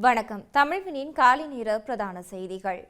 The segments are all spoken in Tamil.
வணக்கம். தமிழ்வினின் காலை நேர பிரதான செய்திகள்.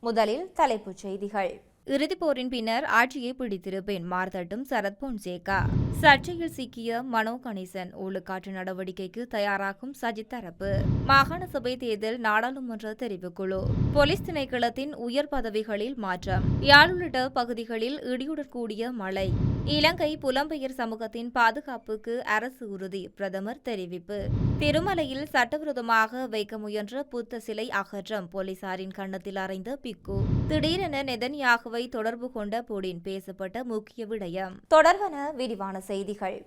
முதலில் தலைப்புச் செய்திகள். இறுதிப் போரின் பின்னர் ஆட்சியை பிடித்திருப்பேன். மார்த்தட்டும் சரத் பொன்சேகா சர்ச்சையில் சிக்கிய மனோ கணேசன் ஒழுக்காற்று நடவடிக்கைக்கு தயாராகும் சஜித் தரப்பு. மாகாண சபை தேர்தல் நாடாளுமன்ற தெரிவுக்குழு போலீஸ் திணைக்களத்தின் உயர் பதவிகளில் மாற்றம். யாழ் உள்ளிட்ட பகுதிகளில் இடியுடன் கூடிய மழை. இலங்கை புலம்பெயர் சமூகத்தின் பாதுகாப்புக்கு அரசு உறுதி பிரதமர் தெரிவிப்பு. திருமலையில் சட்டவிரோதமாக வைக்க முயன்ற புத்த சிலை அகற்றம் போலீசாரின் கன்னத்தில் அறைந்த பிக்கு. திடீரென நெதன்யாகுவை தொடர்பு கொண்ட புடின் பேசப்பட்ட முக்கிய விடயம். தொடர்வன விரிவான செய்திகள்.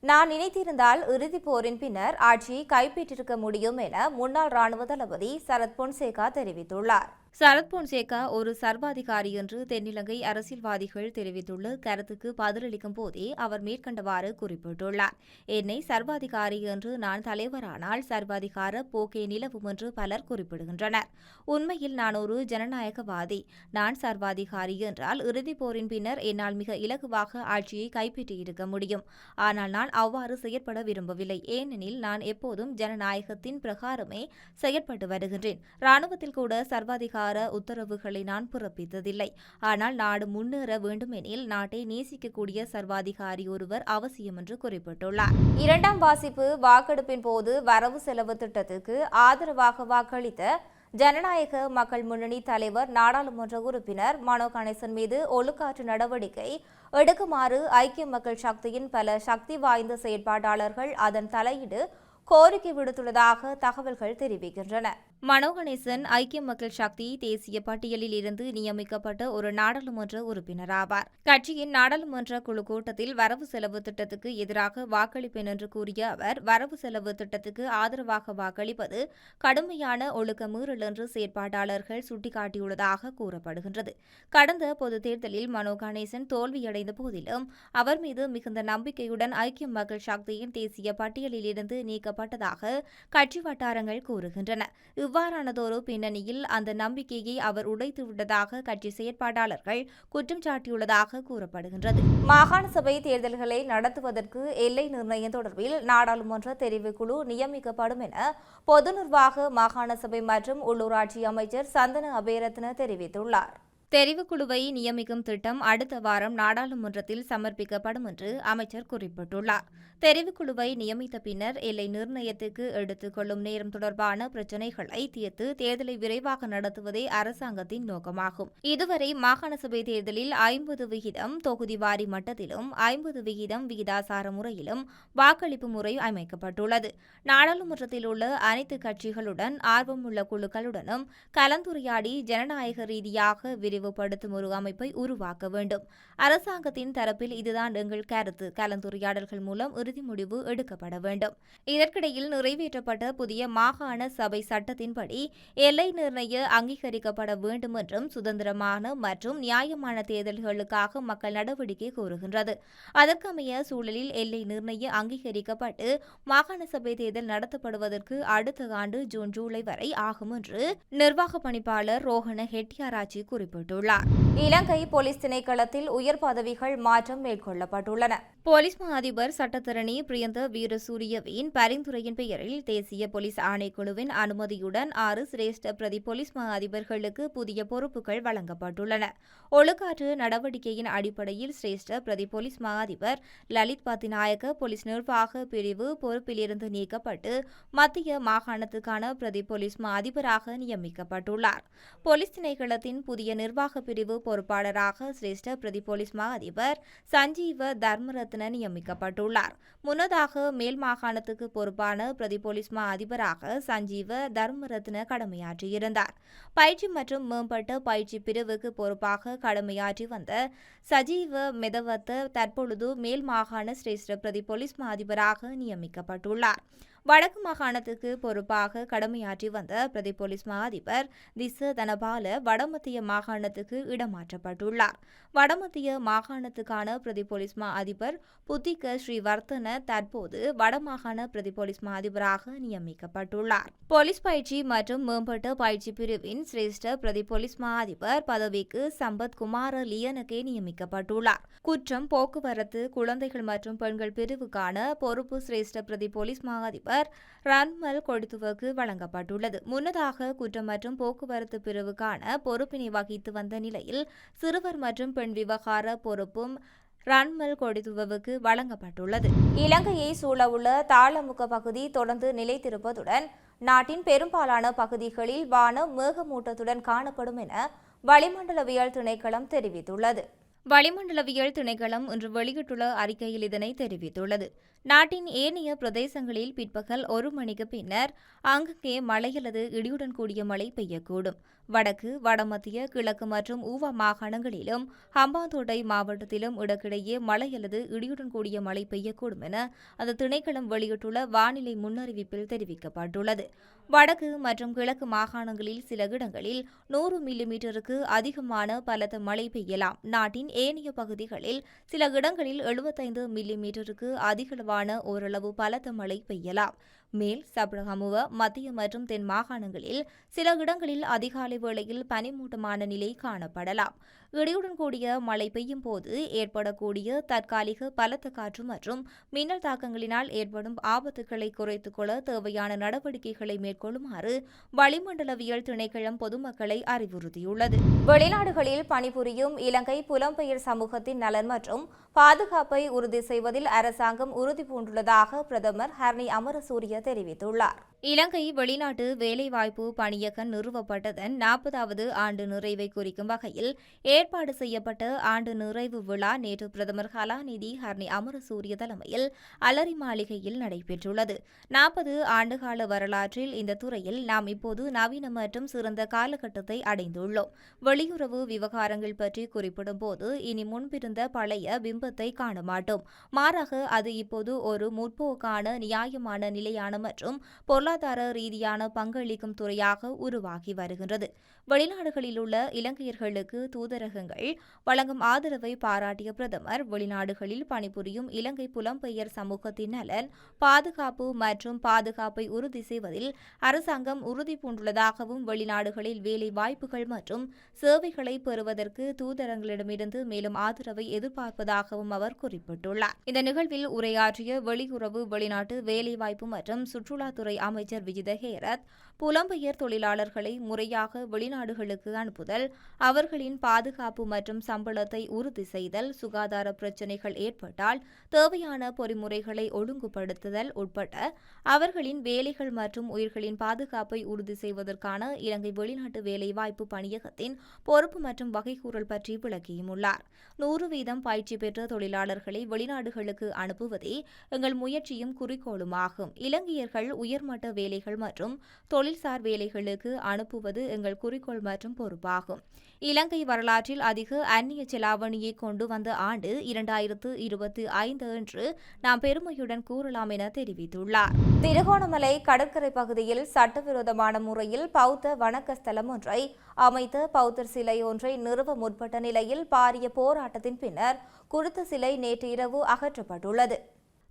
நான் நினைத்திருந்தால் இறுதிப் போரின் பின்னர் ஆட்சியை கைப்பற்றிருக்க முடியும் என முன்னாள் ராணுவ தளபதி சரத் பொன்சேகா தெரிவித்துள்ளார். சரத் பொன்சேகா ஒரு சர்வாதிகாரி என்று தென்னிலங்கை அரசியல்வாதிகள் தெரிவித்துள்ள கருத்துக்கு பதிலளிக்கும் போதே அவர் மேற்கண்டவாறு குறிப்பிட்டுள்ளார். என்னை சர்வாதிகாரி என்று நான் தலைவரானால் சர்வாதிகார போக்கே நிலவும் என்று பலர் குறிப்பிடுகின்றனர். உண்மையில் நான் ஒரு ஜனநாயகவாதி. நான் சர்வாதிகாரி என்றால் இறுதிப் போரின் பின்னர் என்னால் மிக இலகுவாக ஆட்சியை கைப்பற்றியிருக்க முடியும். ஆனால் நான் அவ்வாறு செயற்பட விரும்பவில்லை. ஏனெனில் நான் எப்போதும் ஜனநாயகத்தின் பிரகாரமே செயற்பட்டு வருகின்றேன். ராணுவத்தில் கூட சர்வாதிகார உத்தரவுகளை நான் பிறப்பித்ததில்லை. ஆனால் நாடு முன்னேற வேண்டுமெனில் நாட்டை நேசிக்கக்கூடிய சர்வாதிகாரி ஒருவர் அவசியம் என்று குறிப்பிட்டுள்ளார். இரண்டாம் வாசிப்பு வாக்கெடுப்பின் போது வரவு செலவு திட்டத்துக்கு ஆதரவாக வாக்களித்த ஜனநாயக மக்கள் முன்னணி தலைவர் நாடாளுமன்ற உறுப்பினர் மனோ கணேசன் மீது ஒழுக்காற்று நடவடிக்கை எடுக்குமாறு ஐக்கிய மக்கள் சக்தியின் பல சக்தி வாய்ந்த செயற்பாட்டாளர்கள் அதன் தலையீடு கோரிக்கை விடுத்துள்ளதாக தகவல்கள் தெரிவிக்கின்றன. மனோகணேசன் ஐக்கிய மக்கள் சக்தி தேசிய பட்டியலில் இருந்து நியமிக்கப்பட்ட ஒரு நாடாளுமன்ற உறுப்பினர் ஆவார் கட்சியின் நாடாளுமன்ற குழு கூட்டத்தில் வரவு செலவு திட்டத்துக்கு எதிராக வாக்களிப்பேன் என்று கூறிய அவர் வரவு செலவு திட்டத்துக்கு ஆதரவாக வாக்களிப்பது கடுமையான ஒழுக்க மீறல் என்று செயற்பாட்டாளர்கள் சுட்டிக்காட்டியுள்ளதாக கூறப்படுகின்றது. கடந்த பொது தேர்தலில் மனோ கணேசன் தோல்வியடைந்த போதிலும் அவர் மீது மிகுந்த நம்பிக்கையுடன் ஐக்கிய மக்கள் சக்தியின் தேசிய பட்டியலில் இருந்து நீக்கப்பட்டதாக கட்சி வட்டாரங்கள் கூறுகின்றன. இவ்வாறானதொரு பின்னணியில் அந்த நம்பிக்கையை அவர் உடைத்து விட்டதாக கட்சி செயற்பாட்டாளர்கள் குற்றம் சாட்டியுள்ளதாக கூறப்படுகின்றது. மாகாண சபை தேர்தல்களை நடத்துவதற்கு எல்லை நிர்ணயம் தொடர்பில் நாடாளுமன்ற தெரிவுக்குழு நியமிக்கப்படும் என பொது நிர்வாக மாகாண சபை மற்றும் உள்ளூராட்சி அமைச்சர் சந்தன அபேரத்ன தெரிவித்துள்ளார். தெரிவுக்குழுவை நியமிக்கும் திட்டம் அடுத்த வாரம் நாடாளுமன்றத்தில் சமர்ப்பிக்கப்படும் என்று அமைச்சர் குறிப்பிட்டுள்ளார். தெரிவுக்குழுவை நியமித்த பின்னர் எல்லை நிர்ணயத்துக்கு எடுத்துக்கொள்ளும் நேரம் தொடர்பான பிரச்சினைகளை தீர்த்து தேர்தலை விரைவாக நடத்துவதே அரசாங்கத்தின் நோக்கமாகும். இதுவரை மாகாண சபை தேர்தலில் ஐம்பது விகிதம் தொகுதி வாரி மட்டத்திலும் ஐம்பது விகிதம் விகிதாசார முறையிலும் வாக்களிப்பு முறை அமைக்கப்பட்டுள்ளது. நாடாளுமன்றத்தில் உள்ள அனைத்து கட்சிகளுடன் ஆர்வமுள்ள குழுக்களுடனும் கலந்துரையாடி ஜனநாயக ரீதியாக விரிவுபடுத்தும் ஒரு அமைப்பை உருவாக்க வேண்டும். அரசாங்கத்தின் தரப்பில் இதுதான் எங்கள் கருத்து. கலந்துரையாடல்கள் மூலம் இறுதி முடிவு எடுக்கப்பட வேண்டும். இதற்கிடையில் நிறைவேற்றப்பட்ட புதிய மாகாண சபை சட்டத்தின்படி எல்லை நிர்ணய அங்கீகரிக்கப்பட வேண்டும் என்றும் சுதந்திரமான மற்றும் நியாயமான தேர்தல்களுக்காக மக்கள் நடவடிக்கை கோருகின்றது. அதற்கமைய சூழலில் எல்லை நிர்ணய அங்கீகரிக்கப்பட்டு மாகாண சபை தேர்தல் நடத்தப்படுவதற்கு அடுத்த ஆண்டு ஜூன் ஜூலை வரை ஆகும் என்று நிர்வாக பணிப்பாளர் ரோஹண ஹெட்டியாராச்சி குறிப்பிட்டுள்ளார். இலங்கை போலீஸ் திணைக்களத்தில் உயர் பதவிகள் மாற்றம் மேற்கொள்ளப்பட்டுள்ளன. போலீஸ் மா அதிபர் சட்டத்தரணி பிரியந்த வீரசூரியவின் பரிந்துரையின் பெயரில் தேசிய போலீஸ் ஆணைக்குழுவின் அனுமதியுடன் ஆறு சிரேஷ்ட பிரதி போலீஸ் மா அதிபர்களுக்கு புதிய பொறுப்புகள் வழங்கப்பட்டுள்ளன. ஒழுக்காற்று நடவடிக்கையின் அடிப்படையில் சிரேஷ்ட பிரதி போலீஸ் மா அதிபர் லலித் பத்திநாயக்க போலீஸ் நிர்வாக பிரிவு பொறுப்பிலிருந்து நீக்கப்பட்டு மத்திய மாகாணத்துக்கான பிரதி போலீஸ் மா அதிபராக நியமிக்கப்பட்டுள்ளார். போலீஸ் திணைக்களத்தின் புதிய நிர்வாக பிரிவு பொறுப்பாளராக சிரேஷ்ட பிரதி போலீஸ் மா அதிபர் சஞ்சீவ தர்மரத்ன நியமிக்கப்பட்டுள்ளார். முன்னதாக மேல் மாகாணத்துக்கு பொறுப்பான பிரதி போலீஸ் மா அதிபராக சஞ்சீவ தர்மரத்ன கடமையாற்றியிருந்தார். பயிற்சி மற்றும் மேம்பட்ட பயிற்சி பிரிவுக்கு பொறுப்பாக கடமையாற்றி வந்த சஜீவ மெதவத்த தற்பொழுது மேல் மாகாண சிரேஷ்ட பிரதி போலீஸ் மா அதிபராக நியமிக்கப்பட்டுள்ளார். வடக்கு மாகாணத்துக்கு பொறுப்பாக கடமையாற்றி வந்த பிரதி போலீஸ் மா அதிபர் திச தனபால வடமத்திய மாகாணத்துக்கு இடமாற்றப்பட்டுள்ளார். வடமத்திய மாகாணத்துக்கான பிரதி போலீஸ் மா அதிபர் புத்திக ஸ்ரீவர்த்தன தற்போது வடமாகாண பிரதி போலீஸ் மா அதிபராக நியமிக்கப்பட்டுள்ளார். போலீஸ் பயிற்சி மற்றும் மேம்பட்ட பயிற்சி பிரிவின் சிரேஷ்ட பிரதி போலீஸ் மா அதிபர் பதவிக்கு சம்பத் குமார லியனுக்கே நியமிக்கப்பட்டுள்ளார். குற்றம் போக்குவரத்து குழந்தைகள் மற்றும் பெண்கள் பிரிவுக்கான பொறுப்பு சிரேஷ்ட பிரதி போலீஸ் மா அதிபர் ரன்மல் கொடித்துவக்கு வழங்கப்பட்டுள்ளது. முன்னதாக குற்றம் மற்றும் போக்குவரத்து பிரிவுக்கான பொறுப்பினை வகித்து வந்த நிலையில் சிறுவர் மற்றும் பெண் விவகார பொறுப்பும் ரன்மல் கொடிதுவவுக்கு வழங்கப்பட்டுள்ளது. இலங்கையை சூழவுள்ள தாளமுக பகுதி தொடர்ந்து நிலைத்திருப்பதுடன் நாட்டின் பெரும்பாலான பகுதிகளில் வானம் மேகமூட்டத்துடன் காணப்படும் என வளிமண்டலவியல் திணைக்களம் தெரிவித்துள்ளது. வளிமண்டலவியல் திணைக்களம் இன்று வெளியிட்டுள்ள அறிக்கையில் இதனை தெரிவித்துள்ளது. நாட்டின் ஏனைய பிரதேசங்களில் பிற்பகல் ஒரு மணிக்கு பின்னர் அங்கங்கே மழை அல்லது இடியுடன் கூடிய மழை பெய்யக்கூடும். வடக்கு வடமத்திய கிழக்கு மற்றும் ஊவா மாகாணங்களிலும் ஹம்பாந்தோட்டை மாவட்டத்திலும் இடக்கிடையே மழை அல்லது இடியுடன் கூடிய மழை பெய்யக்கூடும் என அந்த திணைக்களம் வெளியிட்டுள்ள வானிலை முன்னறிவிப்பில் தெரிவிக்கப்பட்டுள்ளது. வடக்கு மற்றும் கிழக்கு மாகாணங்களில் சில இடங்களில் நூறு மில்லிமீட்டருக்கு அதிகமான பலத்த மழை பெய்யலாம். நாட்டின் ஏனைய பகுதிகளில் சில இடங்களில் எழுபத்தைந்து மில்லிமீட்டருக்கு அதிகளவான ஓரளவு பலத்த மழை பெய்யலாம். மேல் சப்ரகமுவ மத்திய மற்றும் தென் மாகாணங்களில் சில இடங்களில் அதிகாலை வேளையில் பனிமூட்டமான நிலை காணப்படலாம். இடியுடன் கூடிய மழை பெய்யும் போது ஏற்படக்கூடிய தற்காலிக பலத்த காற்று மற்றும் மின்னல் தாக்கங்களினால் ஏற்படும் ஆபத்துக்களை குறைத்துக் கொள்ள தேவையான நடவடிக்கைகளை மேற்கொள்ளுமாறு வளிமண்டலவியல் திணைக்களம் பொதுமக்களை அறிவுறுத்தியுள்ளது. வெளிநாடுகளில் பணிபுரியும் இலங்கை புலம்பெயர் சமூகத்தின் நலன் மற்றும் பாதுகாப்பை உறுதி செய்வதில் அரசாங்கம் உறுதி பூண்டுள்ளதாக பிரதமர் ஹர்னி அமரசூரிய தெரிவித்துள்ளார் இலங்கை வெளிநாட்டு வேலைவாய்ப்பு பணியகம் நிறுவப்பட்டதன் நாற்பதாவது ஆண்டு நிறைவை குறிக்கும் வகையில் ஏற்பாடு செய்யப்பட்ட ஆண்டு நிறைவு விழா நேற்று பிரதமர் கலாநிதி ஹர்னி அமரசூரிய தலைமையில் அலரி மாளிகையில் நடைபெற்றுள்ளது. நாற்பது ஆண்டுகால வரலாற்றில் இந்த துறையில் நாம் இப்போது நவீன மற்றும் சிறந்த காலகட்டத்தை அடைந்துள்ளோம். வெளியுறவு விவகாரங்கள் பற்றி குறிப்பிடும்போது இனி முன்பிருந்த பழைய பிம்பத்தை காண மாட்டோம். மாறாக அது இப்போது ஒரு முற்போக்கான நியாயமான நிலையான மற்றும் பொருளாதார பொருளாதார ரீதியான பங்களிக்கும் துறையாக உருவாகி வருகின்றது. வெளிநாடுகளில் உள்ள இலங்கையர்களுக்கு தூதரகங்கள் வழங்கும் ஆதரவை பாராட்டிய பிரதமர் வெளிநாடுகளில் பணிபுரியும் இலங்கை புலம்பெயர் சமூகத்தின் நலன் பாதுகாப்பு மற்றும் பாதுகாப்பை உறுதி செய்வதில் அரசாங்கம் உறுதி பூண்டுள்ளதாகவும் வெளிநாடுகளில் வேலை வாய்ப்புகள் மற்றும் சேவைகளை பெறுவதற்கு தூதரங்களிடமிருந்து மேலும் ஆதரவை எதிர்பார்ப்பதாகவும் அவர் குறிப்பிட்டுள்ளார். இந்த நிகழ்வில் உரையாற்றிய வெளியுறவு வெளிநாட்டு வேலைவாய்ப்பு மற்றும் சுற்றுலாத்துறை அமைச்சர் விஜித ஹேரத் புலம்பெயர் தொழிலாளர்களை முறையாக வெளிநாடுகளுக்கு அனுப்புதல் அவர்களின் பாதுகாப்பு மற்றும் சம்பளத்தை உறுதி செய்தல் சுகாதார பிரச்சினைகள் ஏற்பட்டால் தேவையான பொறிமுறைகளை ஒழுங்குபடுத்துதல் உட்பட அவர்களின் வேலைகள் மற்றும் உயிர்களின் பாதுகாப்பை உறுதி செய்வதற்கான இலங்கை வெளிநாட்டு வேலைவாய்ப்பு பணியகத்தின் பொறுப்பு மற்றும் வகைகூறல் பற்றி விளக்கியுள்ளார் நூறு வீதம் பயிற்சி பெற்ற தொழிலாளர்களை வெளிநாடுகளுக்கு அனுப்புவதே எங்கள் முயற்சியும் குறிக்கோளுமாகும் இலங்கையர்கள் உயர்மட்ட வேலைகள் மற்றும் தொழில்சார் வேலைகளுக்கு அனுப்புவது எங்கள் குறிக்கோள் மற்றும் பொறுப்பாகும். இலங்கை வரலாற்றில் அதிக அந்நிய செலாவணியை கொண்டு வந்த ஆண்டு இரண்டாயிரத்து இருபத்தி ஐந்து என்று நாம் பெருமையுடன் கூறலாம் என தெரிவித்துள்ளார். திருகோணமலை கடற்கரை பகுதியில் சட்டவிரோதமான முறையில் பௌத்த வணக்க ஸ்தலம் ஒன்றை அமைத்த பௌத்தர் சிலை ஒன்றை நிறுவ முற்பட்ட நிலையில் பாரிய போராட்டத்தின் பின்னர் குறித்த சிலை நேற்று இரவு அகற்றப்பட்டுள்ளது.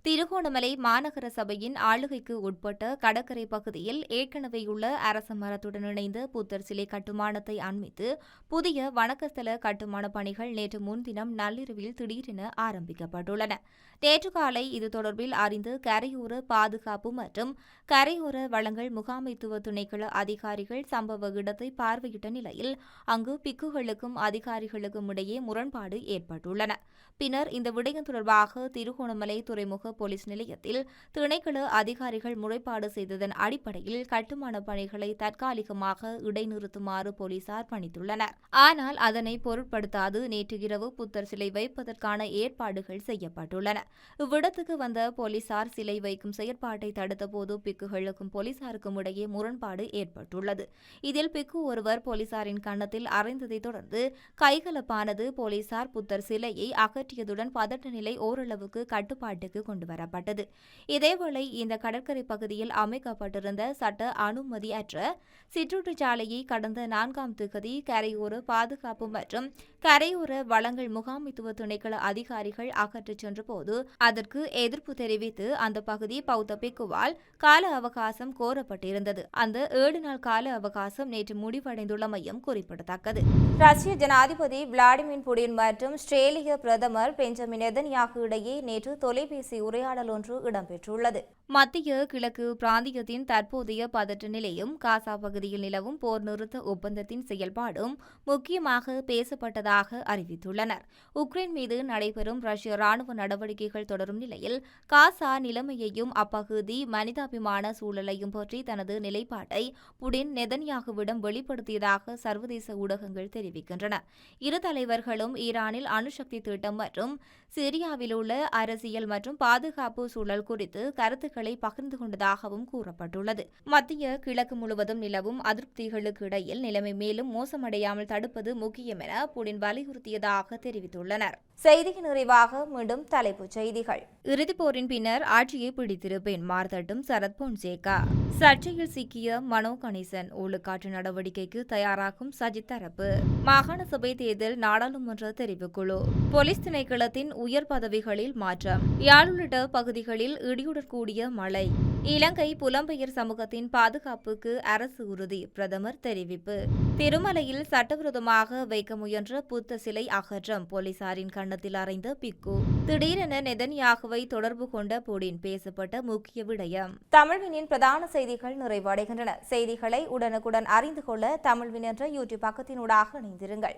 திருகோணமலை மாநகர சபையின் ஆளுகைக்கு உட்பட்ட கடற்கரை பகுதியில் ஏற்கனவே உள்ள அரச மரத்துடன் இணைந்த புத்தர் சிலை கட்டுமானத்தை அண்மித்து புதிய வணக்கஸ்தல கட்டுமான பணிகள் நேற்று முன்தினம் நள்ளிரவில் திடீரென ஆரம்பிக்கப்பட்டுள்ளன. நேற்று காலை இது தொடர்பில் அறிந்து கரையோர பாதுகாப்பு மற்றும் கரையோர வளங்கள் முகாமைத்துவ துணைக்கள அதிகாரிகள் சம்பவ இடத்தை பார்வையிட்ட நிலையில் அங்கு பிக்குகளுக்கும் அதிகாரிகளுக்கும் இடையே முரண்பாடு ஏற்பட்டுள்ளன. பின்னர் இந்த விடயம் தொடர்பாக திருகோணமலை துறைமுக போலீஸ் நிலையத்தில் திணைக்கள அதிகாரிகள் முறைப்பாடு செய்ததன் அடிப்படையில் கட்டுமான பணிகளை தற்காலிகமாக இடைநிறுத்துமாறு போலீசார் பணித்துள்ளனர் ஆனால் அதனை பொருட்படுத்தாது நேற்று இரவு புத்தர் சிலை வைப்பதற்கான ஏற்பாடுகள் செய்யப்பட்டுள்ளன. இவ்விடத்துக்கு வந்த போலீசார் சிலை வைக்கும் செயற்பாட்டை தடுத்தபோது பிக்குகளுக்கும் போலீசாருக்கும் இடையே முரண்பாடு ஏற்பட்டுள்ளது. இதில் பிக்கு ஒருவர் போலீசாரின் கன்னத்தில் அறைந்ததைத் தொடர்ந்து கைகலப்பானது போலீசார் புத்தர் சிலையை அகற்றியதுடன் பதட்ட நிலை ஓரளவுக்கு கட்டுப்பாட்டுக்கு கொண்டுவரப்பட்டது இதேவேளை இந்த கடற்கரை பகுதியில் அமைக்கப்பட்டிருந்த சட்ட அனுமதியற்ற சிற்றுற்றுச்சாலையை கடந்த நான்காம் திகதி கரையோர பாதுகாப்பு மற்றும் கரையோர வளங்கள் முகாமித்துவ திணைக்கள அதிகாரிகள் அகற்றிச் சென்றபோது அதற்கு எதிர்ப்பு தெரிவித்து அந்த பகுதி பௌத்த பிக்குவால் கால அவகாசம் கோரப்பட்டிருந்தது. அந்த ஏழு நாள் கால அவகாசம் நேற்று முடிவடைந்துள்ளமையும் குறிப்பிடத்தக்கது. ரஷ்ய ஜனாதிபதி விளாடிமிர் புடின் மற்றும் ஆஸ்திரேலிய பிரதமர் பெஞ்சமின் நெதன்யாகு இடையே நேற்று தொலைபேசி உரையாடல் ஒன்று இடம்பெற்றுள்ளது. மத்திய கிழக்கு பிராந்தியத்தின் தற்போதைய பதற்ற நிலையும் காசா பகுதியில் நிலவும் போர் நிறுத்த ஒப்பந்தத்தின் செயல்பாடும் முக்கியமாக பேசப்பட்டதாக அறிவித்துள்ளனர். உக்ரைன் மீது நடைபெறும் ரஷ்ய ராணுவ நடவடிக்கைகள் தொடரும் நிலையில் காசா நிலைமையையும் அப்பகுதி மனிதாபிமான சூழலையும் பற்றி தனது நிலைப்பாட்டை புடின் நெதன்யாகுவிடம் வெளிப்படுத்தியதாக சர்வதேச ஊடகங்கள் தெரிவிக்கின்றன. இரு தலைவர்களும் ஈரானில் அணுசக்தி திட்டம் மற்றும் சிரியாவில் உள்ள அரசியல் மற்றும் பாதுகாப்பு சூழல் குறித்து கருத்துக்களை பகிர்ந்து கொண்டதாகவும் கூறப்பட்டுள்ளது. மத்திய கிழக்கு முழுவதும் நிலவும் அதிருப்திகளுக்கு இடையில் நிலைமை மேலும் மோசமடையாமல் தடுப்பது முக்கியம் என புடின் வலியுறுத்தியதாக தெரிவித்துள்ளனர். செய்திக்கு நிறைவாக மீண்டும் தலைப்புச் செய்திகள். இறுதிப் போரின் பின்னர் ஆட்சியை பிடித்திருப்பேன் மார்த்தட்டும் சரத் பொன்சேகா. சர்ச்சையில் சிக்கிய மனோ கணேசன் ஒழுக்காற்று நடவடிக்கைக்கு தயாராகும் சஜித் தரப்பு. மாகாண சபை தேர்தல் நாடாளுமன்ற தெரிவுக்குழு போலீஸ் திணைக்களத்தின் உயர் பதவிகளில் மாற்றம். யாழ் உள்ளிட்ட பகுதிகளில் இடியுடன் கூடிய மழை. இலங்கை புலம்பெயர் சமூகத்தின் பாதுகாப்புக்கு அரசு உறுதி பிரதமர் தெரிவிப்பு. திருமலையில் சட்டவிரோதமாக வைக்க முயன்ற புத்த சிலை அகற்றம் போலீசாரின் கன்னத்தில் அறைந்த பிக்கு. திடீரென நெதன்யாகுவை தொடர்பு கொண்ட புடின் பேசப்பட்ட முக்கிய விடயம். தமிழ்வினின் பிரதான செய்திகள் நிறைவடைகின்றன. செய்திகளை உடனுக்குடன் அறிந்து கொள்ள தமிழ்வின் என்ற யூடியூப் பக்கத்தினூடாக இணைந்திருங்கள்.